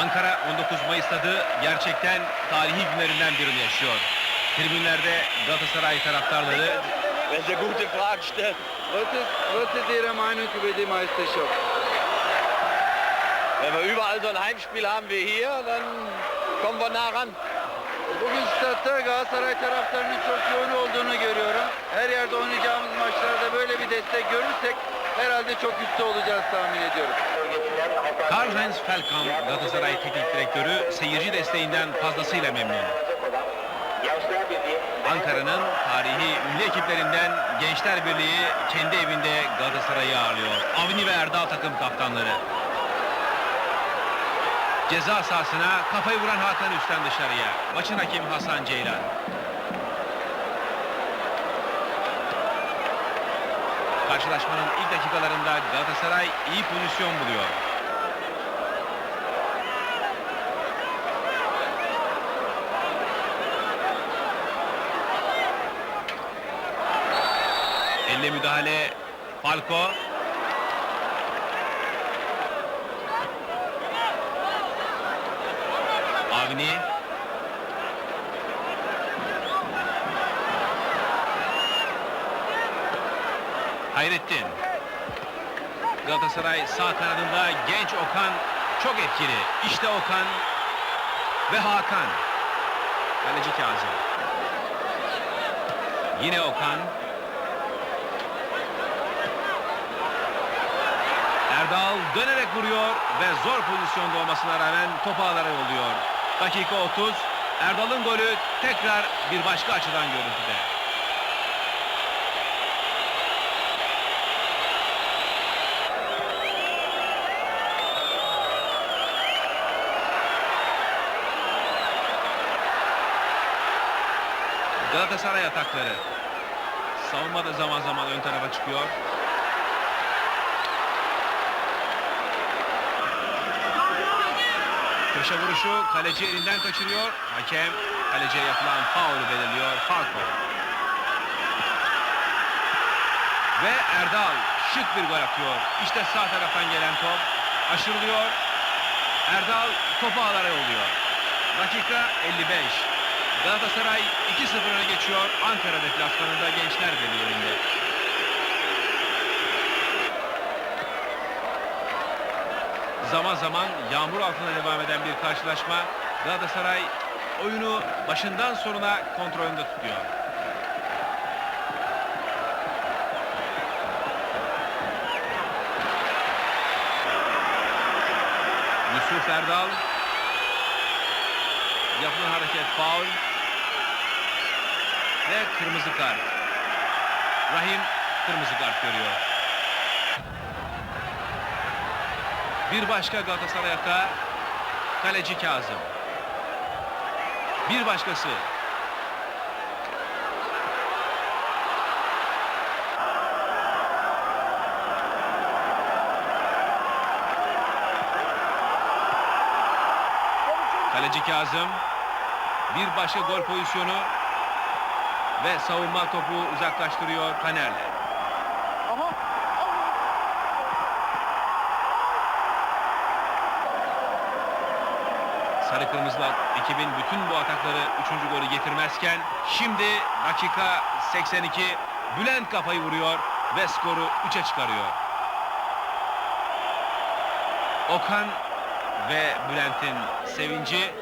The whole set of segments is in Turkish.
Ankara 19 Mayıs stadı gerçekten tarihi günlerinden birini yaşıyor. Tribünlerde Galatasaray taraftarları Wenn Sie gute Fragen stellen. Was ist, was ist Ihre Meinung über die Meisterschaft? Wenn wir überall so ein Heimspiel haben wie hier, dann kommen wir nah ran. Bugün statta Galatasaray taraftarının çok yoğun olduğunu görüyorum. Her yerde oynayacağımız maçlarda böyle bir destek görürsek herhalde çok üstte olacağız tahmin ediyorum. Karl-Heinz Felkamp Galatasaray Teknik Direktörü seyirci desteğinden fazlasıyla memnun. Ankara'nın tarihi ünlü ekiplerinden Gençler Birliği kendi evinde Galatasaray'ı ağırlıyor. Avni ve Erdal takım kaptanları. Ceza sahasına kafayı vuran Hakan üstten dışarıya. Maçın hakemi Hasan Ceylan. Karşılaşmanın ilk dakikalarında Galatasaray iyi pozisyon buluyor. Elle müdahale Falco. Avni. Hayrettin. Galatasaray sağ kanadında genç Okan çok etkili. İşte Okan ve Hakan. Kaleci Kazım. Yine Okan. Erdal dönerek vuruyor ve zor pozisyonda olmasına rağmen topu ağlara yolluyor. Dakika 30. Erdal'ın golü tekrar bir başka açıdan görüntüde. Galatasaray atakları. Savunma da zaman zaman ön tarafa çıkıyor. Köşe vuruşu kaleci elinden kaçırıyor. Hakem kaleciye yapılan faulü belirliyor. Falco. Ve Erdal şık bir gol atıyor. İşte sağ taraftan gelen top aşırılıyor. Erdal topu ağlara yolluyor. Dakika 55. Galatasaray 2-0 öne geçiyor. Ankara deplasmanında Gençler Birliği. Zaman zaman yağmur altında devam eden bir karşılaşma Galatasaray oyunu başından sonuna kontrolünde tutuyor. Yusuf Erdal yapılan hareket faul ve kırmızı kart. Rahim kırmızı kart görüyor. Bir başka Galatasaray hata kaleci Kazım. Bir başkası Kaleci Kazım bir başka gol pozisyonu ve savunma topu uzaklaştırıyor Taner'le. Sarı Kırmızılar ekibin bütün bu atakları 3. golü getirmezken şimdi dakika 82 Bülent kafayı vuruyor ve skoru 3'e çıkarıyor. Okan ve Bülent'in sevinci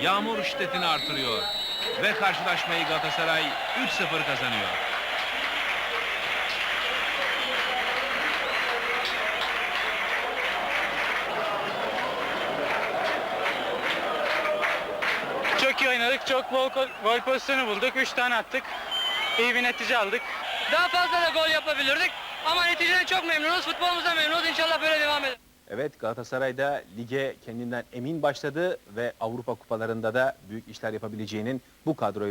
yağmur şiddetini artırıyor ve karşılaşmayı Galatasaray 3-0 kazanıyor. Çok iyi oynadık. Çok bol gol, pozisyonu bulduk. 3 tane attık. İyi bir netice aldık. Daha fazla da gol yapabilirdik. Ama neticeden çok memnunuz. Futbolumuzdan memnunuz. İnşallah böyle devam eder. Evet Galatasaray da lige kendinden emin başladı ve Avrupa kupalarında da büyük işler yapabileceğinin bu kadroyu